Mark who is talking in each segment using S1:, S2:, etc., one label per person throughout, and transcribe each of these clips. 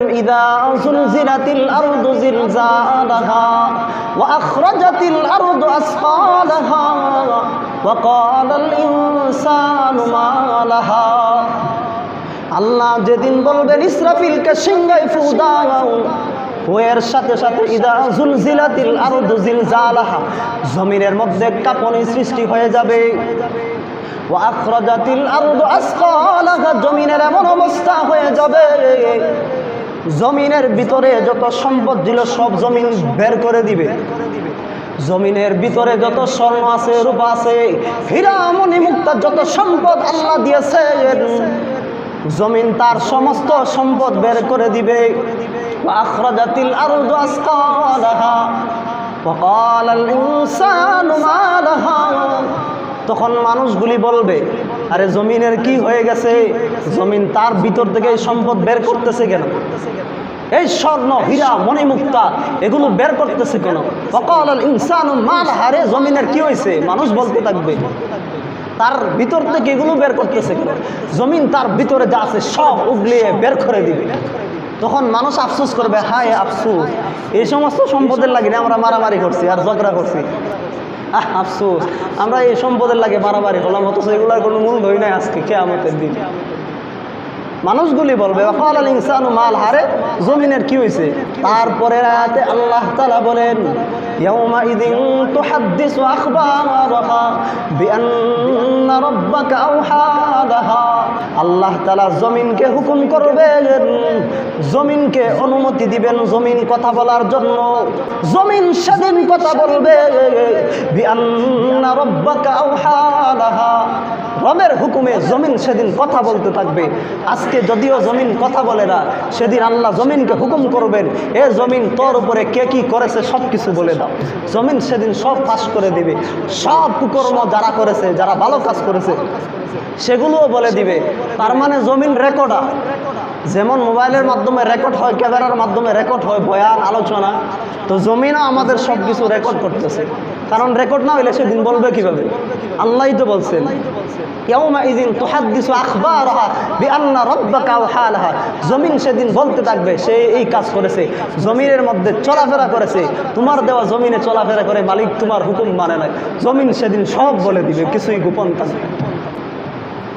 S1: إذا زلزلت الأرض زلزالها وأخرجت الأرض أثقالها وقال الإنسان ما لها আল্লাহ যেদিন বলবেন ইসরাফিলকে সিংহাই ফু দাও ওয়ের সাথে সাথে ইদা জুলজিলাতিল আরদু জিলজালাহা জমিনের মধ্যে কাঁপনি সৃষ্টি হয়ে যাবে ওয়া আখরাজাতিল আরদু আসকালাহা জমিনের এমন অবস্থা হয়ে যাবে জমিনের ভিতরে যত সম্পদ ছিল সব জমিন বের করে দিবে জমিনের ভিতরে যত স্বর্ণ আছে রূপা আছে হীরা মণি মুক্তা যত সম্পদ আল্লাহ দিয়েছে জমিন তার সমস্ত সম্পদ বের করে দিবে وأخرجت الأرض أثقالها وقال الإنسان ما لها তখন মানুষগুলি বলবে আরে জমিনের কি হয়ে গেছে? জমিন তার ভিতর থেকে সম্পদ বের করতেছে কেন? এই স্বর্ণ, হীরা, মণিমুক্তা, এগুলো বের করতেছে কেন? অকাল ইনসান মাল হারে, জমিনের কি হয়েছে? মানুষ বলতে থাকবে। তার ভিতর থেকে এগুলো বের করতেছে কেন? জমিন তার ভিতরে যা আছে সব উগলিয়ে বের করে দিবে। তখন মানুষ আফসোস করবে, হায় আফসোস, এই সমস্ত সম্পদের লাগে আমরা মারামারি করছি আর ঝগড়া করছি। আফসোস। আমরা এই সম্পদের লাগে বারাবারি করলাম, অথচ এগুলোর কোনো মূল ধরি নাই আজকে, কেয়ামতের দিন। মানুষগুলি বলবে অকাল আল ইনসানু মাল হারে জমিনের কি হয়েছে তারপরে আয়াতে আল্লাহ তালা বলেন يومئذ تحدث أخبارها بأن ربك أوحى لها আল্লাহ তালা জমিনকে হুকুম করবেন জমিনকে অনুমতি দিবেন জমিন কথা বলার জন্য জমিন সেদিন কথা বলবে বিআন্না রব্বাকা আওহা লাহা রবের হুকুমে জমিন সেদিন কথা বলতে থাকবে। আজকে যদিও জমিন কথা বলে না, সেদিন আল্লাহ জমিনকে হুকুম করবেন, এ জমিন তোর উপরে কে কি করেছে সব কিছু বলে দাও। জমিন সেদিন সব ফাঁস করে দিবে। সব কুকর্ম যারা করেছে, যারা ভালো কাজ করেছে, সেগুলোও বলে দিবে। তার মানে জমিন রেকর্ডা যেমন মোবাইলের মাধ্যমে রেকর্ড হয়, ক্যামেরার মাধ্যমে রেকর্ড হয়, বয়ান, আলোচনা, তো জমিনও আমাদের সব কিছু রেকর্ড করতেছে। কারণ রেকর্ড না হইলে সেদিন বলবে কিভাবে আল্লাহই তো বলছেন ইয়াউমাইযিন তুহাদ্দিসু আখবারাহা বিআন্না রাব্বাকা ওয়াহালাহা জমিন সেদিন বলতে থাকবে সে এই কাজ করেছে জমিনের মধ্যে চলাফেরা করেছে তোমার দেওয়া জমিনে চলাফেরা করে মালিক তোমার হুকুম মানে নাই জমিন সেদিন সব বলে দিবে কিছুই গোপন থাকবে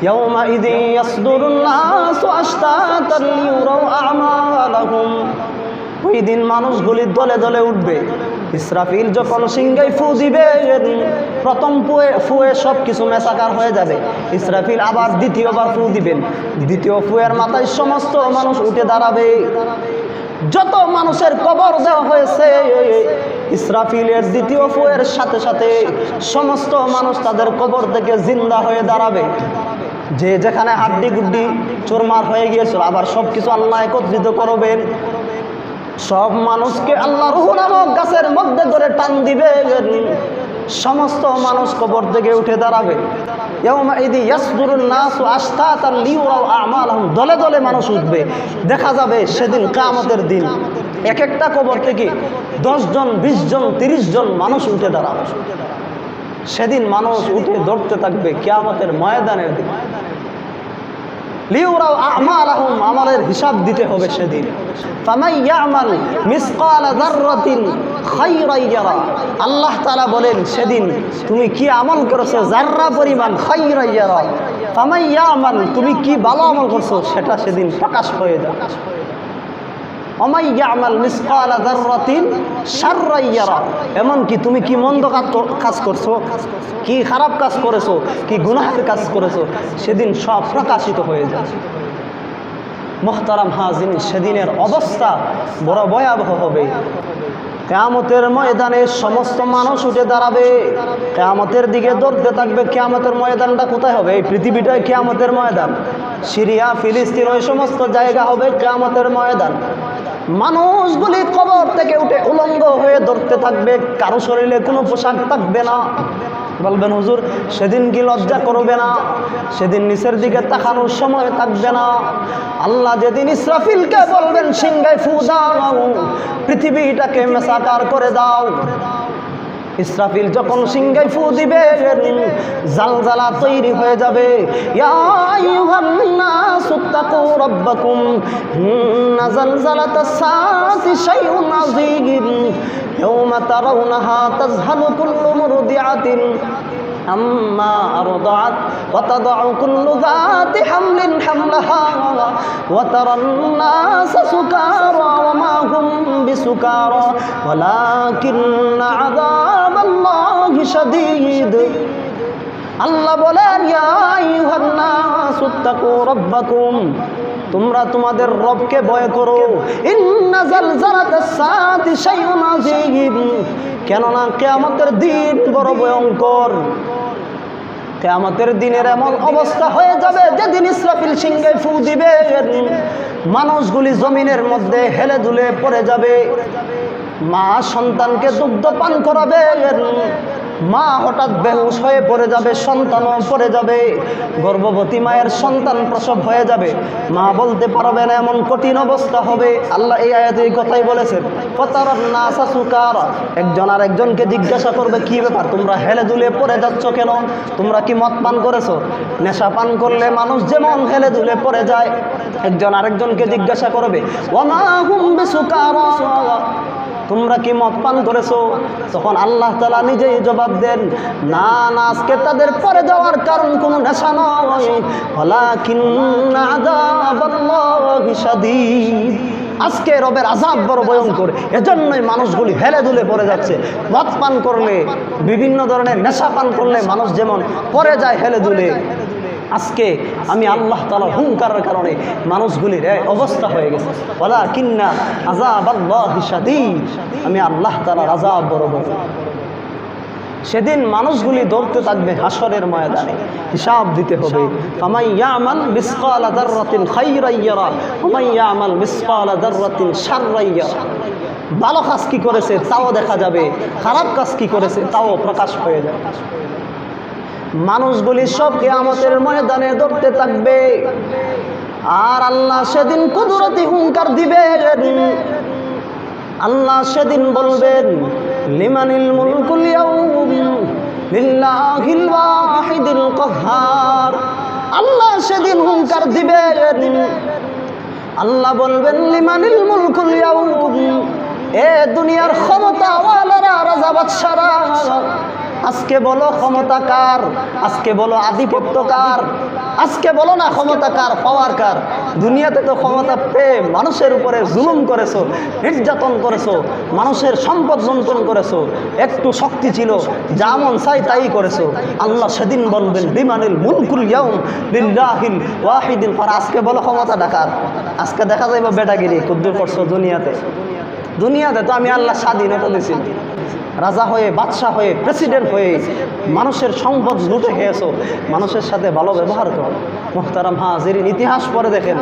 S1: يومئذ يصدر الناس أشتاتا ليروا أعمالهم ওই দিন মানুষগুলি দলে দলে উঠবে ইসরাফিল যখন সিংহাই ফু দিবে, প্রথম ফুয়ে ফুয়ে সব কিছু মেসাকার হয়ে যাবে। ইসরাফিল আবার দ্বিতীয়বার ফু দিবেন। দ্বিতীয় ফুয়ের মাথায় সমস্ত মানুষ উঠে দাঁড়াবে। যত মানুষের কবর দেওয়া হয়েছে, ইসরাফিলের দ্বিতীয় ফুয়ের সাথে সাথে সমস্ত মানুষ তাদের কবর থেকে জিন্দা হয়ে দাঁড়াবে। যে যেখানে হাড্ডি গুড্ডি চোরমার হয়ে গিয়েছিল, আবার সব কিছু আল্লাহ একত্রিত করবেন। সব মানুষকে আল্লাহ রুহু নামক গাছের মধ্যে ধরে টান দিবে। সমস্ত মানুষ কবর থেকে উঠে দাঁড়াবে। দলে দলে মানুষ উঠবে। দেখা যাবে সেদিন কামতের দিন এক একটা কবর থেকে জন বিশ জন তিরিশ জন মানুষ উঠে দাঁড়াবে। সেদিন মানুষ উঠে ধরতে থাকবে কিয়ামতের ময়দানের দিন লিউরাও আমালাহুম, আমলের হিসাব দিতে হবে সেদিন। আল্লাহ তালা বলেন, সেদিন তুমি কি আমল করেছ যাররা পরিমাণ খায়রাই ইয়ারা? ফামাই ইয়ামাল, তুমি কি ভালো আমল করছ সেটা সেদিন প্রকাশ হয়ে যাবে। এমনকি তুমি কি মন্দ কাজ করছ? কি খারাপ কাজ করেছ? কি গুনাহের কাজ করেছ? সেদিন সব প্রকাশিত হয়ে যায়। মোহতারাম হাজিন, সেদিনের অবস্থা বড় ভয়াবহ হবে। কেয়ামতের ময়দানে সমস্ত মানুষ উঠে দাঁড়াবে। কেয়ামতের দিকে দৌড়তে থাকবে। কেয়ামতের ময়দানটা কোথায় হবে? এই পৃথিবীটাই কেয়ামতের ময়দান। সিরিয়া, ফিলিস্তিন, ওই সমস্ত জায়গা হবে কেয়ামতের ময়দান। মানুষগুলি কবর থেকে উঠে উলঙ্গ হয়ে ধরতে থাকবে, কারও শরীরে কোনো পোশাক থাকবে না। বলবেন, হুজুর, সেদিন কি লজ্জা করবে না? সেদিন নিচের দিকে তাকানোর সময় থাকবে না। আল্লাহ যেদিন ইসরাফিলকে বলবেন, সিংহায় ফু দাও, পৃথিবীটাকে মেসাকার করে দাও। ইসরাফিল যখন সিংহে ফু দিবে জালজালা তৈরি হয়ে যাবে। ইয়া আইয়ুহান নাসু তাকু রাব্বাকুম ইন্না জালজালাতাস সাআতি শাইউন আযীম ইয়াওমা তারাউনাহা তাযহালু কুল্লু মুরদিআতিন أما أرضعت وتضع كل ذات حمل حملها وترى الناس سكارى وما هم بسكارى ولكن عذاب الله شديد আল্লাহ বলেন ইয়া আইয়ুহান নাস ইত্তাকু রাব্বাকুম তোমরা তোমাদের রবকে ভয় করো। কেননা কিয়ামতের দিন বড় ভয়ঙ্কর। কেয়ামতের দিনের এমন অবস্থা হয়ে যাবে, যেদিন ইসরাফিল সিংহে ফু দিবে মানুষগুলি জমিনের মধ্যে হেলে দুলে পড়ে যাবে। মা সন্তানকে দুগ্ধ পান করাবে মা হঠাৎ বেহুশ হয়ে পড়ে যাবে, সন্তানও পড়ে যাবে। গর্ভবতী মায়ের সন্তান প্রসব হয়ে যাবে। মা বলতে পারবে না, এমন কঠিন অবস্থা হবে। আল্লাহ এই আয়াতে এই কথাই বলেছেন কতার না সুকার। একজন আর একজনকে জিজ্ঞাসা করবে, কি ব্যাপার, তোমরা হেলে দুলে পড়ে যাচ্ছ কেন? তোমরা কি মদ পান করেছ? নেশা পান করলে মানুষ যেমন হেলে দুলে পড়ে যায়। একজন আরেকজনকে জিজ্ঞাসা করবে ওমা হুম বিসুকারা? তোমরা কি মদ পান করেছ? তখন আল্লাহ তালা নিজেই জবাব দেন, না না, আজকে তাদের পরে যাওয়ার কারণ কোনো নেশা নয়। আযাবাল্লাহি শাদীদ। আজকে রবের আজাব বড় ভয়ঙ্কর। এজন্যই মানুষগুলি হেলে দুলে পড়ে যাচ্ছে। মদ পান করলে, বিভিন্ন ধরনের নেশা পান করলে মানুষ যেমন পরে যায় হেলে দুলে। আজকে আমি আল্লাহ তালার হুঙ্কারের কারণে মানুষগুলির অবস্থা হয়ে গেছে। বলা কিন্না আজাব আল্লাহ আমি আল্লাহ তালার আজাব বড় সেদিন মানুষগুলি দৌড়তে থাকবে হাসরের ময়দানে। হিসাব দিতে হবে। ভালো কাজ কি করেছে? তাও দেখা যাবে। খারাপ কাজ কি করেছে? তাও প্রকাশ হয়ে যাবে। মানুষগুলি সব কেয়ামতের ময়দানে ধরতে থাকবে। আর আল্লাহ সেদিন কুদরতি হুঙ্কার দিবেন আল্লাহ সেদিন বলবেন, লিমানিল মুলকুল লিল্লাহিল ওয়াহিদিল কাহ্হার আল্লাহ সেদিন হুঙ্কার দিবেন আল্লাহ বলবেন, লিমানিল মুলকুল এ দুনিয়ার ক্ষমতাওয়ালারা রাজা বাদশারা আজকে বলো ক্ষমতা কার? আজকে বলো আধিপত্য কার? আজকে বলো না ক্ষমতা কার পাওয়ার কার? দুনিয়াতে তো ক্ষমতা পেয়ে মানুষের উপরে জুলুম করেছ, নির্যাতন করেছ, মানুষের সম্পদ লুণ্ঠন করেছ, একটু শক্তি ছিল যেমন চাই তাই করেছ। আল্লাহ সেদিন বলবেন, বিমানিল মুলকুল ইয়াউম লিল্লাহিল ওয়াহিদিন। পর আজকে বলো ক্ষমতা ডাকার আজকে দেখা যাইব বেটাগিরি কুদ্দুর করছ দুনিয়াতে। দুনিয়াতে তো আমি আল্লাহ স্বাধীনতা দিয়েছি রাজা হয়ে, বাদশাহ হয়ে প্রেসিডেন্ট হয়ে মানুষের সম্পদ লুটে খেয়েছো। মানুষের সাথে ভালো ব্যবহার করো। মোহতারাম হাজির ইতিহাস পরে দেখেন।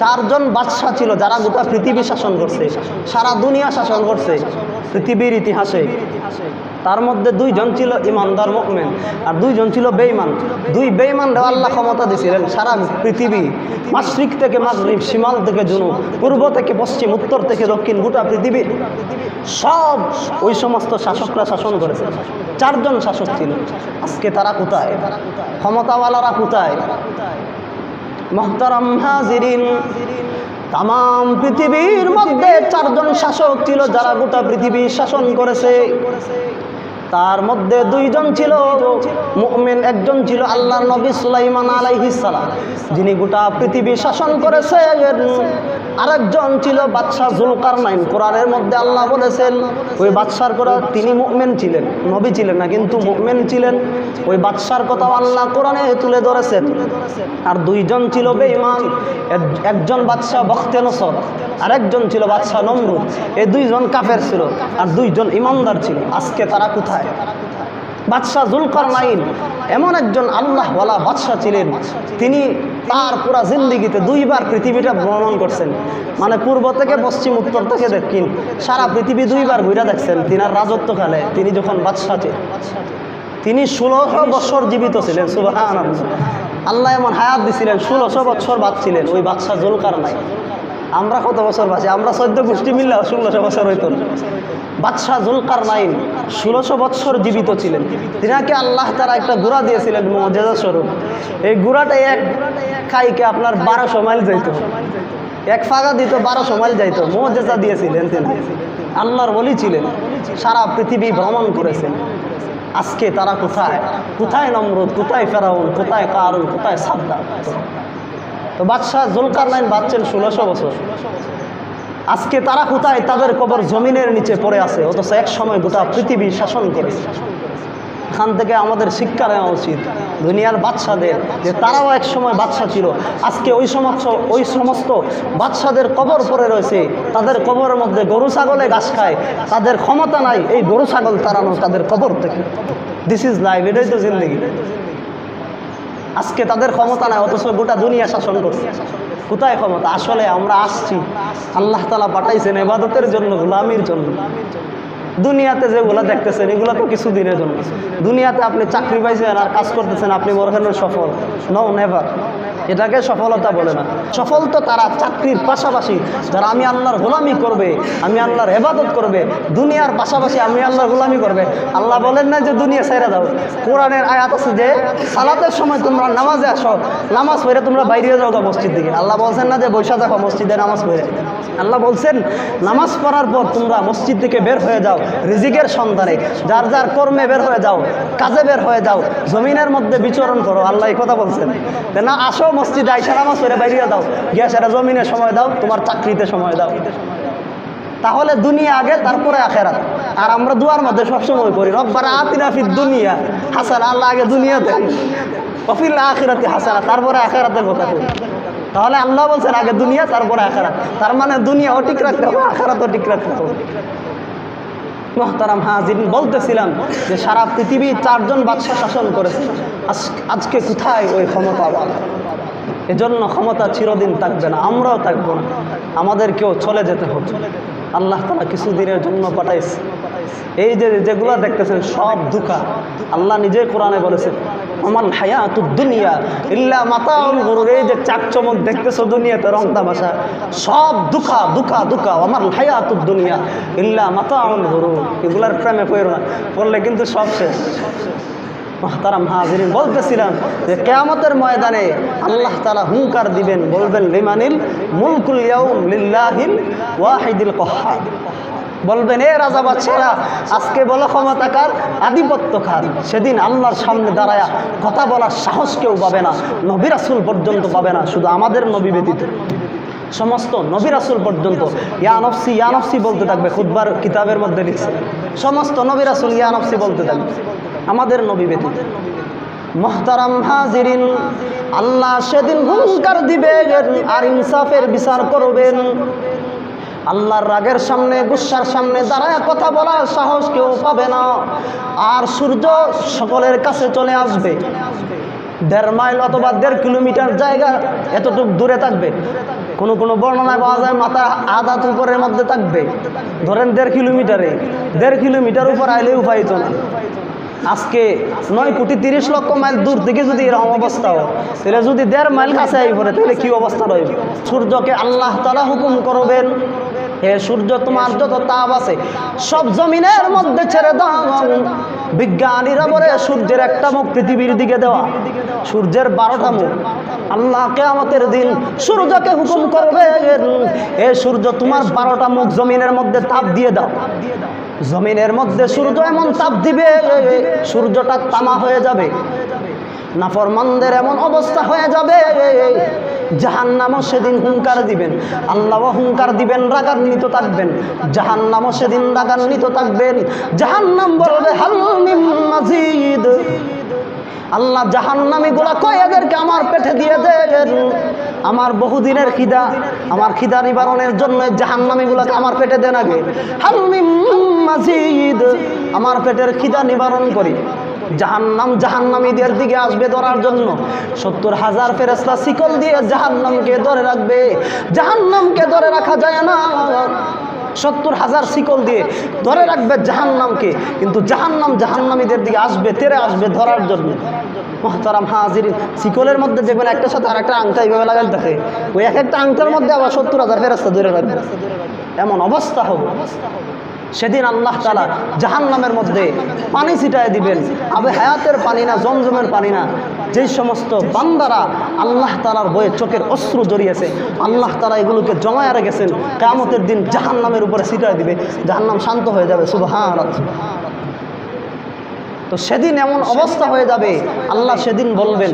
S1: চারজন বাদশাহ ছিল যারা গোটা পৃথিবী শাসন করছে, সারা দুনিয়া শাসন করছে, পৃথিবীর ইতিহাসে। তার মধ্যে দুইজন ছিল ইমানদার মুকমেন আর দুইজন ছিল বেইমান দুই বেইমান আল্লাহ ক্ষমতা দিয়েছিলেন সারা পৃথিবী মাসরিক থেকে মাগরিব সীমাল থেকে জুনু পূর্ব থেকে পশ্চিম, উত্তর থেকে দক্ষিণ, গোটা পৃথিবীর সব ওই সমস্ত শাসকরা শাসন করেছে। চারজন শাসক ছিল। আজকে তারা কোথায়? ক্ষমতাওয়ালারা কোথায়? মহতারাম হাজিরিন। তাম পৃথিবীর মধ্যে চারজন শাসক ছিল, যারা গোটা পৃথিবী শাসন করেছে। তার মধ্যে দুইজন ছিল একজন ছিল আল্লাহ নবী সুলাইমান আলাইহিস যিনি গোটা পৃথিবী শাসন করেছেন। আরেকজন ছিল বাদশাহ জুলকার নাইন কোরআনের মধ্যে আল্লাহ বলেছেন, ওই বাদশার কথা তিনি মুমিন ছিলেন, নবী ছিলেন না, কিন্তু মুমিন ছিলেন। ওই বাদশার কথা আল্লাহ কোরআনে তুলে ধরেছেন। আর দুইজন ছিল বেঈমান, এক- একজন বাদশাহ বখতে নসর, আরেকজন ছিল বাদশাহ নমরুদ। এই দুইজন কাফের ছিল, আর দুইজন ইমানদার ছিল। আজকে তারা কোথায়? বাদশাহ জুলকার নাইন এমন একজন আল্লাহওয়ালা বাদশাহ ছিলেন। তিনি তার পুরা জিন্দিগিতে দুইবার পৃথিবীটা ভ্রমণ করছেন। মানে পূর্ব থেকে পশ্চিম, উত্তর থেকে দক্ষিণ। সারা পৃথিবী দুইবার ঘুরে দেখছেন তিনার রাজত্বকালে। তিনি যখন বাদশাহ ছিলেন, তিনি ষোলোশো বছর জীবিত ছিলেন সুবাহান আল্লাহ এমন হায়াত দিছিলেন, ষোলোশো বছর বাদ ছিলেন ওই বাদশাহ জুলকার নাই আমরা কত বছর বাঁচি? আমরা চোদ্দ গোষ্ঠী মিললে ষোলোশো বছর হইত। বাদশাহ জুলকার নাইন ষোলোশো বৎসর জীবিত ছিলেন। তিনাকে আল্লাহ তারা একটা গুড়া দিয়েছিলেন মজেজা স্বরূপ। এই গুড়াটা এক খাইকে আপনার বারোশো মাইল যাইত। এক ফাগা দিত, বারোশো মাইল যাইতো। মজেজা দিয়েছিলেন তিনি। আল্লাহর বলি ছিলেন। সারা পৃথিবী ভ্রমণ করেছেন। আজকে তারা কোথায়? কোথায় নমরুদ? কোথায় ফেরাউন? কোথায় কারুন? কোথায় সাবদা তো বাদশাহ জুলকার নাইন বাঁচছেন ষোলোশো বছর। আজকে তারা কোথায়? তাদের কবর জমিনের নিচে পড়ে আছে। অথচ এক সময় গোটা পৃথিবী শাসন করেছে। এখান থেকে আমাদের শিক্ষা নেওয়া উচিত। দুনিয়ার বাচ্চাদের যে তারাও এক সময় বাচ্চা ছিল। আজকে ওই সমস্ত ওই সমস্ত বাচ্চাদের কবর পড়ে রয়েছে। তাদের কবরের মধ্যে গরু ছাগলে ঘাস খায়। তাদের ক্ষমতা নাই এই গরু ছাগল তাড়ানো তাদের কবর থেকে। দিস ইজ লাইফ এটাই তো জিন্দগি। আজকে তাদের ক্ষমতা নাই, অথচ গোটা দুনিয়া শাসন করছে। কোথায় ক্ষমতা? আসলে আমরা আসছি। আল্লাহ তালা পাঠাইছেন এবাদতের জন্য, গোলামির জন্য। দুনিয়াতে যেগুলো দেখতেছেন, এগুলো তো কিছু দিনের জন্য। দুনিয়াতে আপনি চাকরি পাইছেন আর কাজ করতেছেন, আপনি মনে সফল। নো নেভার এটাকে সফলতা বলে না। সফল তো তারা চাকরির পাশাপাশি, যারা আমি আল্লাহর গোলামি করবে, আমি আল্লাহর হেবাদত করবে, দুনিয়ার পাশাপাশি আমি আল্লাহর গোলামি করবে। আল্লাহ বলেন না যে দুনিয়া ছেড়ে দাও। কোরআনের আয়াত আছে যে, সালাতের সময় তোমরা নামাজে আসো, নামাজ পড়ে তোমরা বাইরে যাও মসজিদ দিকে। আল্লাহ বলছেন না যে বৈশা দেখো মসজিদে নামাজ পড়ে। আল্লাহ বলছেন, নামাজ পড়ার পর তোমরা মসজিদ থেকে বের হয়ে যাও, রিজিকের সন্ধানে। যার যার কর্মে বের হয়ে যাও, কাজে বের হয়ে যাও, জমিনের মধ্যে বিচরণ করো, আল্লাহ এই কথা বলছেন। না, আসো মসজিদে আইসা নামাজ পড়ে বাইরে দাও গিয়া সেটা জমিনে সময় দাও, তোমার চাকরিতে সময় দাও। তাহলে দুনিয়া আগে, তারপরে আখেরাত। আর আমরা দুয়ার মধ্যে সবসময় করি রব্বারা আতিনা ফিদ দুনিয়া হাসান আল্লাহ আগে দুনিয়াতে অফিল আখিরাতে হাসানা, তারপরে আখেরাতের কথা করি তাহলে আল্লাহ বলছেন, আগে দুনিয়া, তারপরে আখেরাত। তার মানে দুনিয়াও ঠিক রাখতে হবে, আখেরাতও ঠিক রাখতে হবে। মোহতারাম হাজির বলতেছিলাম যে সারা পৃথিবী চারজন বাদশাহ শাসন করেছে। আজ- আজকে কোথায় ওই ক্ষমতা? এজন্য ক্ষমতা চিরদিন থাকবে না, আমরাও থাকব না। আমাদেরকেও চলে যেতে হবে। আল্লাহ তালা কিছুদিনের জন্য পাঠাইছে। এই যে যেগুলো দেখতেছেন সব দুঃখা আল্লাহ নিজে কোরআনে বলেছেন আমার হায়াত দুনিয়া ইল্লা মাতাউল গরুর। এই যে চাকচমক দেখতেছো দুনিয়াতে রং তামাশা সব দুঃখা দুঃখা দুঃখা আমার হায়াত দুনিয়া ইল্লা মাতাউল গরু এগুলার প্রেমে পড়ো না, পড়লে কিন্তু সব শেষ। মহতারাম হাজিরিন বলতেছিলাম যে কেয়ামতের ময়দানে আল্লাহ তালা হুঙ্কার দিবেন, বলবেন, লিমানিল মুলকুল লিল্লাহিল ওয়াহিদিল কহার। বলবেন, এ রাজা বাচ্চারা আজকে বলো ক্ষমতাকার আধিপত্য খার সেদিন আল্লাহর সামনে দাঁড়ায়া কথা বলার সাহস কেউ পাবে না, নবী রাসুল পর্যন্ত পাবে না, শুধু আমাদের নবী ব্যতীত। সমস্ত নবী রাসুল পর্যন্ত ইয়ানফসি ইয়ানফসি বলতে থাকবে খুদ্বার কিতাবের মধ্যে লিখছে। সমস্ত নবী রাসুল ইয়ানফসি বলতে থাকবে। আমাদের নবী ব্যতীত। মহতারাম হাজিরিন, আল্লাহ সেদিন হুঙ্কার দিবেন আর ইনসাফের বিচার করবেন। আল্লাহর রাগের সামনে, গুসার সামনে দাঁড়ায় কথা বলার সাহস কেউ পাবে না। আর সূর্য সকলের কাছে চলে আসবে। দেড় মাইল অথবা দেড় কিলোমিটার জায়গা এতটুকু দূরে থাকবে। কোনো কোনো বর্ণনায় পাওয়া যায়, মাথা আধা উপরের মধ্যে থাকবে। ধরেন দেড় কিলোমিটারে। দেড় কিলোমিটার উপর আইলে উপায়িত না। আজকে নয় কোটি তিরিশ লক্ষ মাইল দূর থেকে যদি এরকম অবস্থা হয়, তাহলে যদি দেড় মাইল কাছে আই পড়ে তাহলে কি অবস্থা রইবে? সূর্যকে আল্লাহ তালা হুকুম করবেন, হে সূর্য, তোমার যত তাপ আছে, সব জমিনের মধ্যে ছেড়ে দাও। বিজ্ঞানীরা বলে, সূর্যের একটা মুখ পৃথিবীর দিকে দেওয়া, সূর্যের বারোটা মুখ। আল্লাহ কেয়ামতের দিন সূর্যকে হুকুম করবে এ সূর্য, তোমার বারোটা মুখ জমিনের মধ্যে তাপ দিয়ে দাও। জমিনের মধ্যে সূর্য এমন তাপ দিবে সূর্যটা তামা হয়ে যাবে। নাফরমানদের এমন অবস্থা হয়ে যাবে জাহান নামও সেদিন হুঙ্কার দিবেন। আল্লাহ হুঙ্কার দিবেন, রাগান্বিত থাকবেন। জাহান নামও সেদিন রাগান্বিত থাকবেন। জাহান নাম বলবে হালমিম মাজিদ। আল্লাহ জাহান্নামি গুলা কয়, এদেরকে আমার পেটে দিয়ে দেন। আমার বহুদিনের খিদা, আমার খিদা নিবারণের জন্য জাহান্নামি গুলাকে আমার পেটে দেন আগে। মাজিদ। আমার পেটের খিদা নিবারণ করি। জাহান্নাম জাহান্নামীদের দিকে আসবে ধরার জন্য। সত্তর হাজার ফেরেস্তা শিকল দিয়ে জাহান্নামকে ধরে রাখবে। জাহান্নামকে ধরে রাখা যায় না। সত্তর হাজার শিকল দিয়ে ধরে রাখবে জাহান্নামকে। কিন্তু জাহান্নাম জাহান্নামীদের দিকে আসবে, তেরে আসবে ধরার জন্য। মহতারাম হাজির শিকলের মধ্যে দেখবেন একটা সাথে আর একটা আংটা এইভাবে লাগাই থাকে। ওই এক একটা আংটার মধ্যে আবার সত্তর হাজার ফেরাস্তা ধরে রাখবে। এমন অবস্থা হবে। সেদিন আল্লাহ তালা জাহান্নামের মধ্যে পানি ছিটায় দিবেন। আবে হায়াতের পানি না, জমজমের পানি না। যেই সমস্ত বান্দারা আল্লাহ তালার বয়ে চোখের অশ্রু জড়িয়েছে, আল্লাহ তালা এগুলোকে জমায় রেখেছেন কামতের দিন জাহান্নামের উপরে ছিটায় দিবে, জাহান্নাম শান্ত হয়ে যাবে সুবাহান তো সেদিন এমন অবস্থা হয়ে যাবে, আল্লাহ সেদিন বলবেন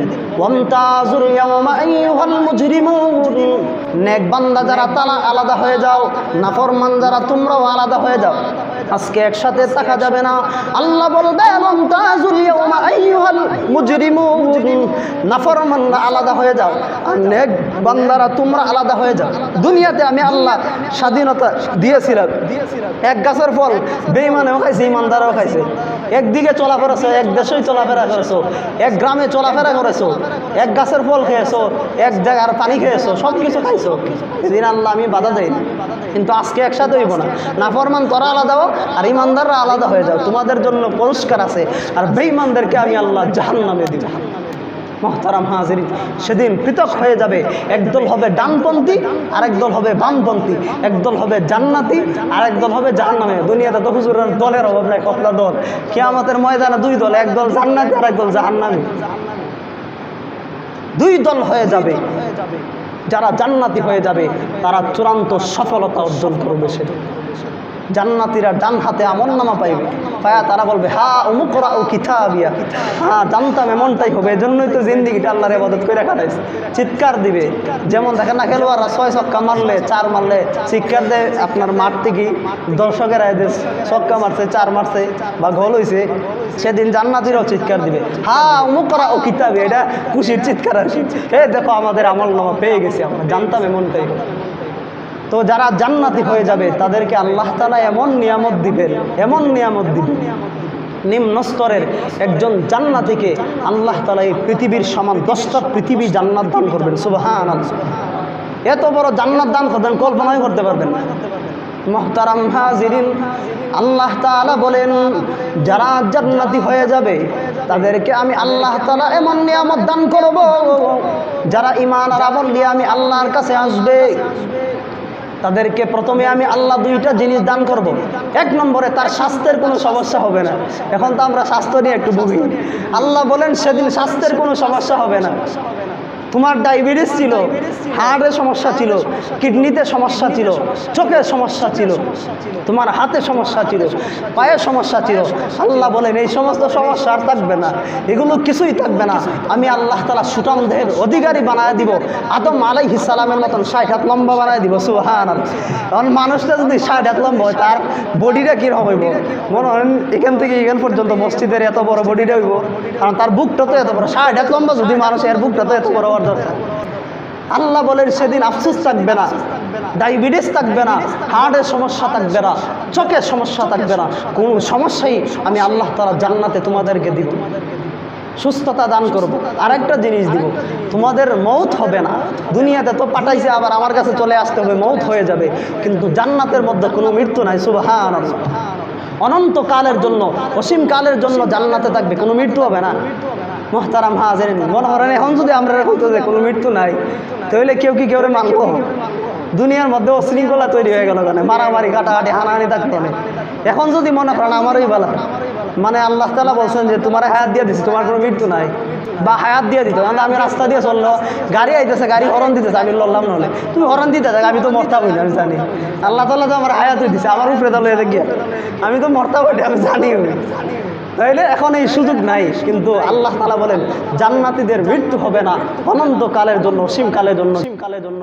S1: নেক বান্দা যারা তারা আলাদা হয়ে যাও, নাফরমান যারা তোমরাও আলাদা হয়ে যাও। আজকে একসাথে থাকা যাবে না। আল্লাহ বলবে ওয়ামতাজুল ইয়াওমা আইয়ুহাল আলাদা হয়ে যাও। বান্দারা, তোমরা আলাদা হয়ে যাও। দুনিয়াতে আমি আল্লাহ স্বাধীনতা দিয়েছিলাম। এক গাছের ফল বেইমানেও খাইছে ইমানদারও খাইছে। একদিকে চলাফেরা এক দেশেই চলাফেরা করেছ, এক গ্রামে চলাফেরা করেছ, এক গাছের ফল খেয়েছো, এক জায়গার পানি খেয়েছো সব কিছু খাইছো। এদিন আল্লাহ আমি বাধা দেয়নি কিন্তু আজকে একসাথে হইব না। নাফরমান তোরা আলাদা হও আর ইমানদাররা আলাদা হয়ে যাও। তোমাদের জন্য পুরস্কার আছে আর বেঈমানদেরকে আমি আল্লাহ জাহান নামে দিব। মহতারাম হাজির সেদিন পৃথক হয়ে যাবে। একদল হবে ডানপন্থী আর একদল হবে বামপন্থী। একদল হবে জান্নাতি আর একদল হবে জাহান্নামে। দুনিয়াতে তো হুজুরের দলের অভাব নাই, কতলা দল। কিয়ামতের ময়দানে দুই দল, একদল জান্নাতি আর একদল জাহান্নামী। দুই দল হয়ে যাবে। যারা জান্নাতি হয়ে যাবে তারা চূড়ান্ত সফলতা অর্জন করবে সেদিন। জান্নাতিরা ডান হাতে আমল নামা পাইবে। পায়া তারা বলবে, হা অমুকরা ও কিতাবিয়া। হ্যাঁ জানতাম এমনটাই হবে। এজন্যই তো জিন্দিগিটা আল্লাহর ইবাদত করে কাটাইছে চিৎকার দিবে। যেমন দেখেন না খেলোয়াড়রা ছয় ছক্কা মারলে, চার মারলে, চিৎকার দেয় আপনার মারতে কি দর্শকের আয়দে ছক্কা মারছে, চার মারছে বা গোল হয়েছে সেদিন জান্নাতিরাও চিৎকার দিবে। হা অমুকরা ও কিতাবি এটা খুশির চিৎকার কি। এ দেখো, আমাদের আমল নামা পেয়ে গেছি আমরা, জানতাম এমনটাই তো যারা জান্নাতি হয়ে যাবে, তাদেরকে আল্লাহ তালা এমন নিয়ামত দিবেন, এমন নিয়ামত দিবেন। নিম্ন স্তরের একজন জান্নাতিকে আল্লাহ তালা এই পৃথিবীর সমান দশটা পৃথিবী জান্নাত দান করবেন। সুবাহান এত বড় জান্নাত দান করবেন, কল্পনাই করতে পারবেন মহতারাম হাজিরিন, আল্লাহ তাআলা বলেন, যারা জান্নাতি হয়ে যাবে, তাদেরকে আমি আল্লাহ তাআলা এমন নিয়ামত দান করব। যারা ইমান আর আমল নিয়ে আমি আল্লাহর কাছে আসবে তাদেরকে প্রথমে আমি আল্লাহ দুইটা জিনিস দান করব। এক নম্বরে তার স্বাস্থ্যের কোনো সমস্যা হবে না। এখন তো আমরা স্বাস্থ্য নিয়ে একটু ভুগি। আল্লাহ বলেন, সেদিন স্বাস্থ্যের কোনো সমস্যা হবে না। তোমার ডায়াবেটিস ছিল হার্টের সমস্যা ছিল কিডনিতে সমস্যা ছিল, চোখের সমস্যা ছিল, তোমার হাতে সমস্যা ছিল, পায়ের সমস্যা ছিল। আল্লাহ বলেন, এই সমস্ত সমস্যা আর থাকবে না। এগুলো কিছুই থাকবে না। আমি আল্লাহ তালা সুটাম দেহের অধিকারী বানায় দিব। আদম আলাই হিসালামের মতন ষাট হাত লম্বা বানায় দিব সুহান কারণ মানুষটা যদি ষাট হাত লম্বা হয়, তার বডিটা কীরকম হইব? মনে হয় এখান থেকে এখান পর্যন্ত মসজিদের এত বড় বডিটা হইব। কারণ তার বুকটা তো এত বড়। ষাট হাত লম্বা যদি মানুষের বুকটা তো এত বড় দরকার আল্লাহ বলেন, সেদিন আফসোস থাকবে না, ডায়াবেটিস থাকবে না, হার্টের সমস্যা থাকবে না, চোখের সমস্যা থাকবে না। কোনো সমস্যাই আমি আল্লাহ তারা জান্নাতে তোমাদেরকে দিব। সুস্থতা দান করব। আরেকটা জিনিস দিব, তোমাদের মৌত হবে না। দুনিয়াতে তো পাঠাইছে, আবার আমার কাছে চলে আসতে হবে, মৌত হয়ে যাবে। কিন্তু জান্নাতের মধ্যে কোনো মৃত্যু নাই সুবাহান অনন্ত কালের জন্য অসীম কালের জন্য জান্নাতে থাকবে, কোনো মৃত্যু হবে না। মোহতারাম হাজের মনে করেন, এখন যদি আমরা হইতো যে কোনো মৃত্যু নাই, তাহলে কেউ কি কেউ মানব দুনিয়ার মধ্যে অশৃঙ্খলা তৈরি হয়ে গেল কেন? মারামারি, কাটাকাটি, হানাহানি থাকতো না। এখন যদি মনে করেন, আমারই বেলা। মানে আল্লাহ তালা বলছেন যে, তোমার হায়াত দিয়ে দিচ্ছি তোমার কোনো মৃত্যু নাই। বা হায়াত দিয়ে দিত মানে আমি রাস্তা দিয়ে চলল, গাড়ি আইতেছে, গাড়ি হরন দিতেছে, আমি লড়লাম নহলে তুমি হরন দিতে থাক আমি তো মরতা বলি আমি জানি। আল্লাহ তালা তো আমার হায়াত দিচ্ছে আমার উপরে তাহলে গিয়ে। আমি তো মরতা বলি আমি জানি তাইলে এখন এই সুযোগ নাই, কিন্তু আল্লাহ তালা বলেন, জান্নাতিদের মৃত্যু হবে না, অনন্তকালের জন্য সীমকালের জন্য সীমকালের জন্য।